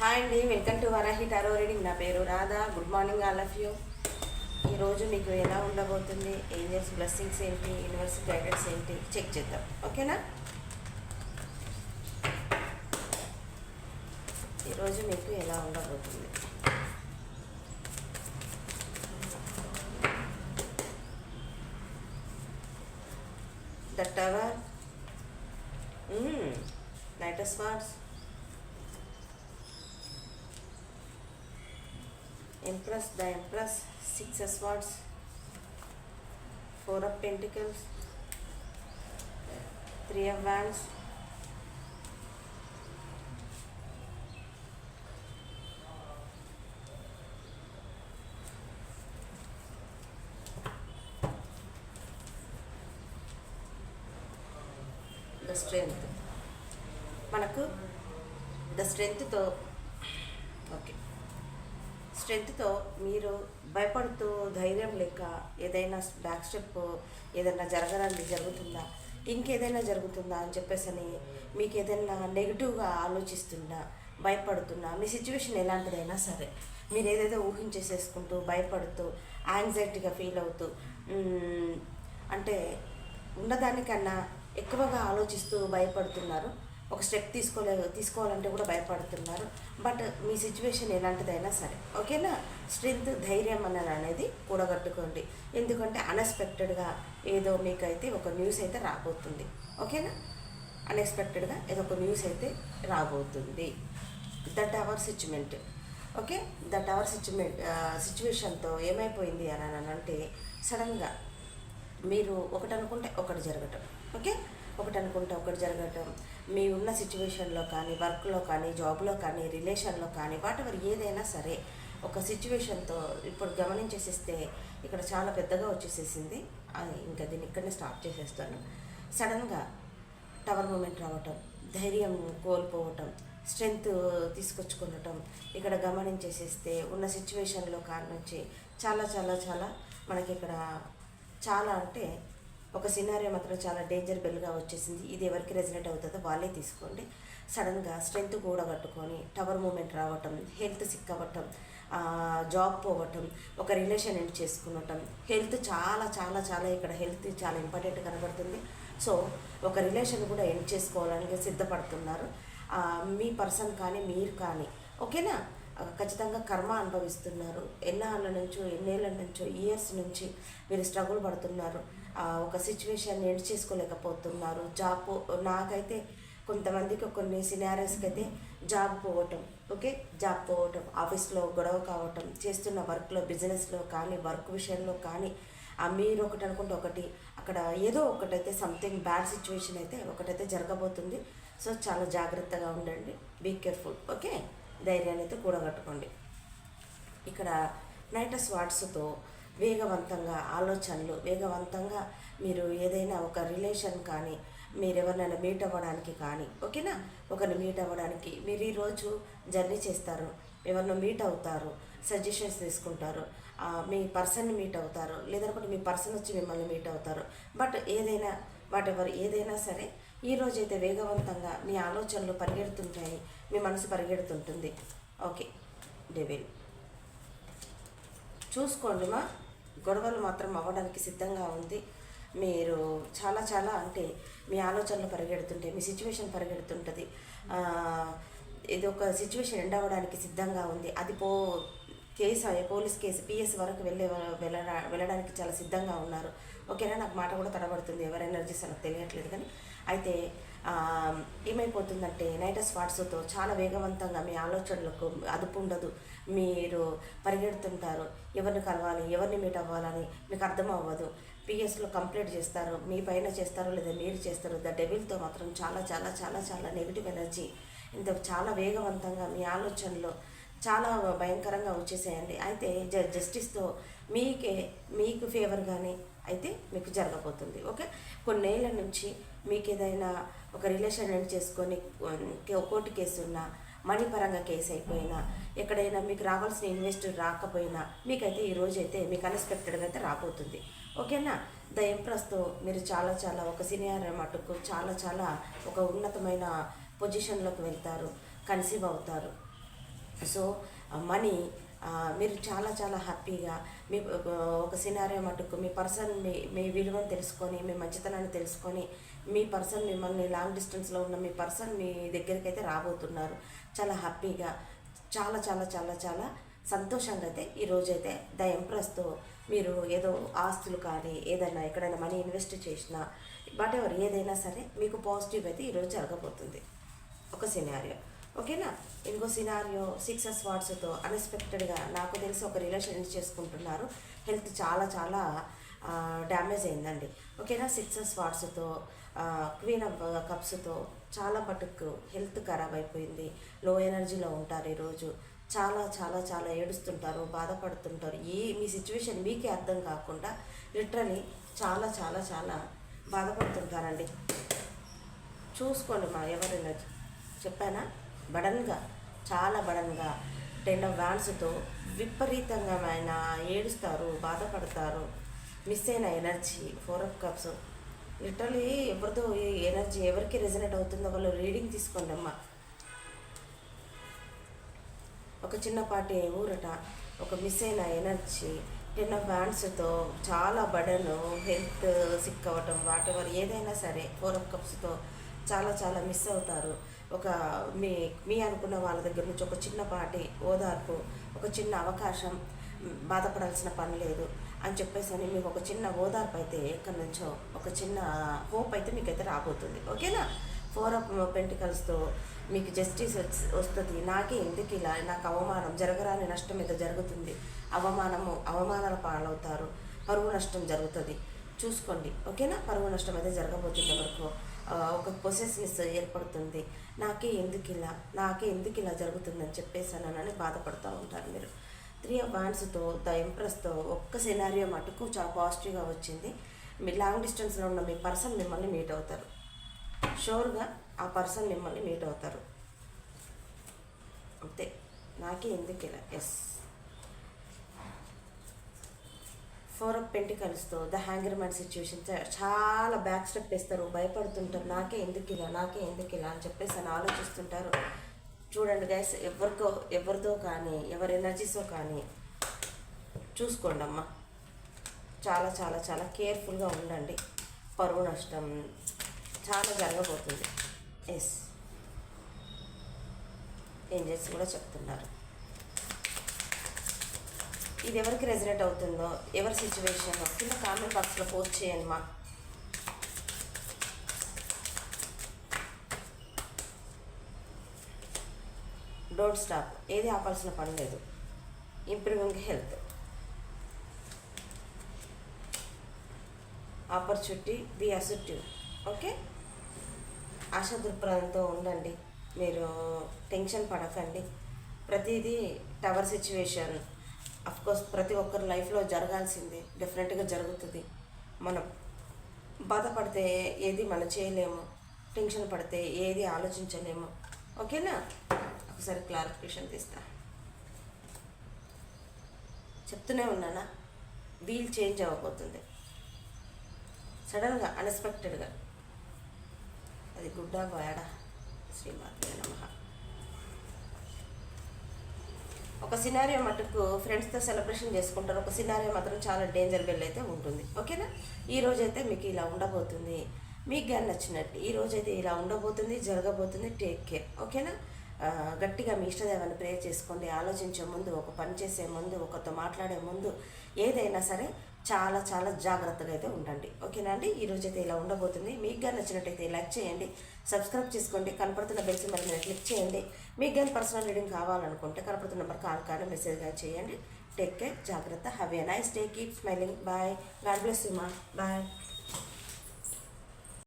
Hi అండి welcome to Varahi tarot reading. నా పేరు Radha. Good morning all of you ఈరోజు మీకు ఎలా ఉండబోతుంది? ఏంజల్స్ బ్లెస్సింగ్స్ ఏంటి? యూనివర్స్ గైడెన్స్ ఏంటి? చెక్ చేద్దాం. ఓకేనా? ఈరోజు మీకు ఎలా ఉండబోతుంది? The tower knight swords Empress, the Empress, Six of Swords, Four of Pentacles, Three of Wands, the strength మనకు ద స్ట్రెంగ్త్తో ఓకే స్ట్రెంగ్త్తో మీరు భయపడుతూ ధైర్యం లేక ఏదైనా బ్యాక్ స్టెప్ ఏదైనా జరగడానికి జరుగుతుందా? ఇంకేదైనా జరుగుతుందా అని చెప్పేసి అని మీకు ఏదైనా నెగిటివ్గా ఆలోచిస్తున్నా భయపడుతున్నా? మీ సిచ్యువేషన్ ఎలాంటిదైనా సరే. మీరు ఏదేదో ఊహించేసేసుకుంటూ భయపడుతూ యాంగ్జైటీగా ఫీల్ అవుతూ అంటే ఉన్నదానికన్నా ఎక్కువగా ఆలోచిస్తూ భయపడుతున్నారు. ఒక స్టెప్ తీసుకోలే తీసుకోవాలంటే కూడా భయపడుతున్నారు. బట్ మీ సిచ్యువేషన్ ఎలాంటిదైనా సరే ఓకేనా? స్ట్రెంగ్త్ ధైర్యం అన్నది అనేది కూడగట్టుకోండి. ఎందుకంటే అన్ఎక్స్పెక్టెడ్గా ఏదో మీకైతే ఒక న్యూస్ అయితే రాబోతుంది. ఓకేనా? అన్ఎక్స్పెక్టెడ్గా ఏదో ఒక న్యూస్ అయితే రాబోతుంది. దట్ అవర్ సిచ్యుమెంట్ ఓకే? దట్ అవర్ సిచ్యుమెంట్ సిచ్యువేషన్తో ఏమైపోయింది అని అని అంటే సడన్గా మీరు ఒకటి అనుకుంటే ఒకటి జరగటం. ఓకే? ఒకటి అనుకుంటే ఒకటి జరగటం. మీ ఉన్న సిచ్యువేషన్లో కానీ వర్క్లో కానీ జాబ్లో కానీ రిలేషన్లో కానీ వాటెవర్ ఏదైనా సరే ఒక సిచ్యువేషన్తో ఇప్పుడు గమనించేసిస్తే ఇక్కడ చాలా పెద్దగా వచ్చేసేసింది. అది ఇంకా దీన్ని ఇక్కడనే స్టాప్ చేసేస్తాను. సడన్గా టవర్ మూమెంట్ రావటం ధైర్యం కోల్పోవటం స్ట్రెంగ్త్ తీసుకొచ్చుకునటం ఇక్కడ గమనించేసేస్తే ఉన్న సిచ్యువేషన్లో కాడి నుంచి చాలా చాలా చాలా మనకి ఇక్కడ చాలా అంటే ఒక సినారియో మాత్రం చాలా డేంజర్ బెల్గా వచ్చేసింది. ఇది ఎవరికి రెజినేట్ అవుతుందో వాళ్ళే తీసుకోండి. సడన్గా స్ట్రెంత్ కూడా కట్టుకొని టవర్ మూమెంట్ రావటం హెల్త్ సిక్ అవ్వటం జాబ్ పోవటం ఒక రిలేషన్ ఎండ్ చేసుకునటం హెల్త్ చాలా చాలా చాలా ఇక్కడ హెల్త్ చాలా ఇంపార్టెంట్ కనబడుతుంది. సో ఒక రిలేషన్ కూడా ఎండ్ చేసుకోవడానికి సిద్ధపడుతున్నారు. మీ పర్సన్ కానీ మీరు కానీ ఓకేనా ఖచ్చితంగా కర్మ అనుభవిస్తున్నారు. ఎన్నాళ్ళ నుంచో ఎన్నేళ్ళ నుంచో ఇయర్స్ నుంచి మీరు స్ట్రగుల్ పడుతున్నారు. ఒక సిచ్యువేషన్ ఎండ్ చేసుకోలేకపోతున్నారు. జాబ్ పో- నాకైతే కొంతమందికి కొన్ని సినారియస్కి అయితే జాబ్ పోవటం ఓకే జాబ్ పోవటం ఆఫీస్లో గొడవ కావటం చేస్తున్న వర్క్లో బిజినెస్లో కానీ వర్క్ విషయంలో కానీ మీరు ఒకటి అనుకుంటే ఒకటి అక్కడ ఏదో ఒకటైతే సంథింగ్ బ్యాడ్ సిచ్యువేషన్ అయితే ఒకటైతే జరగబోతుంది. సో చాలా జాగ్రత్తగా ఉండండి. బీ కేర్ఫుల్ ఓకే ధైర్యాన్ని అయితే కూడగట్టుకోండి. ఇక్కడ నైటస్ వాట్స్తో వేగవంతంగా ఆలోచనలు వేగవంతంగా మీరు ఏదైనా ఒక రిలేషన్ కానీ మీరు ఎవరినైనా మీట్ అవ్వడానికి కానీ ఓకేనా? ఒకరిని మీట్ అవ్వడానికి మీరు ఈరోజు జర్నీ చేస్తారు. ఎవరినో మీట్ అవుతారు సజెషన్స్ తీసుకుంటారు. మీ పర్సన్ని మీట్ అవుతారు. లేదనుకుంటే మీ పర్సన్ వచ్చి మిమ్మల్ని మీట్ అవుతారు. బట్ ఏదైనా వాట్ ఎవర్ ఏదైనా సరే ఈ రోజైతే వేగవంతంగా మీ ఆలోచనలు పరిగెడుతుంటాయి మీ మనసు పరిగెడుతుంటుంది. Okay devil. చూసుకోండి మా. గొడవలు మాత్రం అవ్వడానికి సిద్ధంగా ఉంది. మీరు చాలా చాలా అంటే మీ ఆలోచనలు పరిగెడుతుంటే మీ సిచ్యువేషన్ పరిగెడుతుంటుంది. ఇది ఒక సిచ్యువేషన్ ఎండ్ అవ్వడానికి సిద్ధంగా ఉంది. అది పో కేసు అయ్యే పోలీస్ కేసు పిఎస్ వరకు వెళ్ళే వెళ్ళడానికి చాలా సిద్ధంగా ఉన్నారు. ఓకేనా? నాకు మాట కూడా తడబడుతుంది. ఎవరి ఎనర్జీస్ నాకు తెలియట్లేదు కానీ. అయితే ఏమైపోతుందంటే నైటస్ వాట్స్తో చాలా వేగవంతంగా మీ ఆలోచనలకు అదుపు ఉండదు. మీరు పరిగెడుతుంటారు. ఎవరిని కలవాలి ఎవరిని మీట్ అవ్వాలని మీకు అర్థం అవ్వదు. పిఎస్లో కంప్లీట్ చేస్తారు. మీ పైన చేస్తారో లేదా మీరు చేస్తారు ద డెవిల్తో మాత్రం చాలా చాలా చాలా చాలా నెగిటివ్ ఎనర్జీ. ఇంత చాలా వేగవంతంగా మీ ఆలోచనలో చాలా భయంకరంగా వచ్చేసేయండి. అయితే జ జస్టిస్తో మీకే మీకు ఫేవర్ కానీ అయితే మీకు జరగబోతుంది ఓకే? కొన్నేళ్ళ నుంచి మీకు ఏదైనా ఒక రిలేషన్ ఎండ్ చేసుకొని కోర్టు కేసు ఉన్నా మనీ పరంగా కేసు అయిపోయినా ఎక్కడైనా మీకు రావాల్సిన ఇన్వెస్ట్ రాకపోయినా మీకైతే ఈ రోజు అయితే మీకు అన్ఎక్స్పెక్టెడ్గా అయితే రాబోతుంది ఓకేనా? ద ఎంప్రెస్తో మీరు చాలా చాలా ఒక సీనియర్ మటుకు చాలా చాలా ఒక ఉన్నతమైన పొజిషన్లోకి వెళ్తారు కన్సీవ్ అవుతారు. సో మనీ మీరు చాలా చాలా హ్యాపీగా మీ ఒక సినారియో మటుకు మీ పర్సన్ మీ మీ విలువను తెలుసుకొని మీ మంచితనాన్ని తెలుసుకొని మీ పర్సన్ మిమ్మల్ని లాంగ్ డిస్టెన్స్లో ఉన్న మీ పర్సన్ మీ దగ్గరికి అయితే రాబోతున్నారు. చాలా హ్యాపీగా చాలా చాలా చాలా చాలా సంతోషంగా అయితే ఈరోజైతే ద ఎంప్రెస్తో మీరు ఏదో ఆస్తులు కానీ ఏదైనా ఎక్కడైనా మనీ ఇన్వెస్ట్ చేసినా వాట్ ఎవర్ ఏదైనా సరే మీకు పాజిటివ్ అయితే ఈరోజు జరగబోతుంది. ఒక సినారియో ఓకేనా? ఇంకో సినారియో సిక్సెస్ వాట్స్తో అన్ఎక్స్పెక్టెడ్గా నాకు తెలిసి ఒక రిలేషన్ చేసుకుంటున్నారు. హెల్త్ చాలా చాలా డ్యామేజ్ అయిందండి. ఓకేనా? సిక్సెస్ వాట్స్తో క్వీన్ ఆఫ్ కప్స్తో చాలా మటుకు హెల్త్ ఖరాబ్ అయిపోయింది. లో ఎనర్జీలో ఉంటారు ఈరోజు. చాలా చాలా చాలా ఏడుస్తుంటారు బాధపడుతుంటారు. ఏ మీ సిచ్యువేషన్ మీకే అర్థం కాకుండా లిటరలీ చాలా చాలా చాలా బాధపడుతుంటారండి. చూసుకోండి మా ఎవరైనా చెప్పానా? బడన్గా చాలా బడన్గా టెన్ ఆఫ్ వ్యాన్స్తో విపరీతంగా ఆయన ఏడుస్తారు బాధపడతారు. మిస్ అయిన energy four of cups. Literally ఎవరితో ఎనర్జీ ఎవరికి రెజనేట్ అవుతుందో వాళ్ళు రీడింగ్ తీసుకోండి అమ్మా. ఒక చిన్నపాటి ఊరట ఒక మిస్ అయిన ఎనర్జీ టెన్ ఆఫ్ హ్యాండ్స్తో చాలా బడను హెల్త్ సిక్ అవ్వటం వాటెవర్ ఏదైనా సరే ఫోర్ ఆఫ్ కప్స్తో చాలా చాలా మిస్ అవుతారు. ఒక మీ మీ అనుకున్న వాళ్ళ దగ్గర నుంచి ఒక చిన్నపాటి ఓదార్పు ఒక చిన్న అవకాశం బాధపడాల్సిన పని లేదు అని చెప్పేసి అని మీకు ఒక చిన్న ఓదార్పు అయితే ఎక్కడి నుంచో ఒక చిన్న హోప్ అయితే మీకైతే రాబోతుంది. ఓకేనా? ఫోర్ ఆఫ్ పెంటికల్స్తో మీకు జస్టిస్ వస్తుంది. నాకే ఎందుకు ఇలా? నాకు అవమానం జరగరాని నష్టం మీద జరుగుతుంది. అవమానము అవమానాల పాలవుతారు. పరువు నష్టం జరుగుతుంది. చూసుకోండి. ఓకేనా? పరువు నష్టం అయితే జరగబోతుంది ఎవరికో. ఒక పొసెస్నెస్ ఏర్పడుతుంది. నాకే ఎందుకు ఇలా నాకే ఎందుకు ఇలా జరుగుతుందని చెప్పేసానని బాధపడుతూ ఉంటారు మీరు. త్రీ ఆఫ్ బ్యాండ్స్తో ద ఇంప్రెస్తో ఒక్క సినారియో మటుకు చాలా పాజిటివ్గా వచ్చింది. మీ లాంగ్ డిస్టెన్స్లో ఉన్న మీ పర్సన్ మిమ్మల్ని మీట్ అవుతారు. షూర్గా ఆ పర్సన్ మిమ్మల్ని మీట్ అవుతారు. అంతే. నాకే ఎందుకు ఇలా? ఎస్ ఫోర్ ఆఫ్ పెంటికల్స్తో ద హ్యాంగర్ మ్యాన్ సిచ్యువేషన్ చాలా బ్యాక్ స్టెప్ వేస్తారు. భయపడుతుంటారు. నాకే ఎందుకు ఇలా నాకే ఎందుకు ఇలా అని చెప్పేసి అని ఆలోచిస్తుంటారు. చూడండి గైస్ ఎవరికో ఎవరిదో కానీ ఎవరి ఎనర్జీసో కానీ చూసుకోండి అమ్మ. చాలా చాలా చాలా కేర్ఫుల్గా ఉండండి. పరువు నష్టం చాలా జరగబోతుంది. ఎస్ ఏం చేసి కూడా చెప్తున్నారు. ఇది ఎవరికి రెజనేట్ అవుతుందో ఎవరి సిచ్యువేషన్ కింద కామెంట్ బాక్స్లో పోస్ట్ చేయండి మా. డోంట్ స్టాప్ ఏది ఆపాల్సిన పని లేదు. Improving health opportunity be acceptive okay ASHA దృక్పథంతో ఉండండి. మీరు టెన్షన్ పడకండి. ప్రతిదీ టవర్ సిచ్యువేషన్ అఫ్కోర్స్ ప్రతి ఒక్కరి లైఫ్లో జరగాల్సింది డెఫినెట్గా జరుగుతుంది. మనం బాధపడితే ఏది మనం చేయలేము టెన్షన్ పడితే ఏది ఆలోచించలేము. ఓకేనా ఒకసారి క్లారిఫికేషన్ తీస్తా. చెప్తూనే ఉన్నానా? వీల్ చేంజ్ అవ్వబోతుంది. సడన్గా అన్ఎక్స్పెక్టెడ్గా అది గుడ్డా బాయడా శ్రీమాత నమ. ఒక సినారియో మటుకు ఫ్రెండ్స్తో సెలబ్రేషన్ చేసుకుంటారు. ఒక సినారియో మాత్రం చాలా డేంజర్ బెల్ అయితే ఉంటుంది. ఓకేనా ఈ రోజైతే మీకు ఇలా ఉండబోతుంది. మీకు కానీ నచ్చినట్టు ఈ రోజైతే ఇలా ఉండబోతుంది జరగబోతుంది టేక్ కేర్ ఓకేనా గట్టిగా మీ ఇష్టదేవాన్ని ప్రేయర్ చేసుకోండి. ఆలోచించే ముందు ఒక పని చేసే ముందు ఒకరితో మాట్లాడే ముందు ఏదైనా సరే చాలా చాలా జాగ్రత్తగా అయితే ఉండండి. ఓకేనా అండి? ఈరోజు అయితే ఇలా ఉండబోతుంది. మీకు కానీ నచ్చినట్టయితే లైక్ చేయండి సబ్స్క్రైబ్ చేసుకోండి కనపడుతున్న బెల్స్ మరి మీద క్లిక్ చేయండి. మీకు కానీ పర్సనల్ రీడింగ్ కావాలనుకుంటే కనపడుతున్న నెంబర్ కాల్ కానీ మెసేజ్ కానీ చేయండి. టేక్ కేర్ జాగ్రత్త have a nice day keep smiling bye God bless you మా బాయ్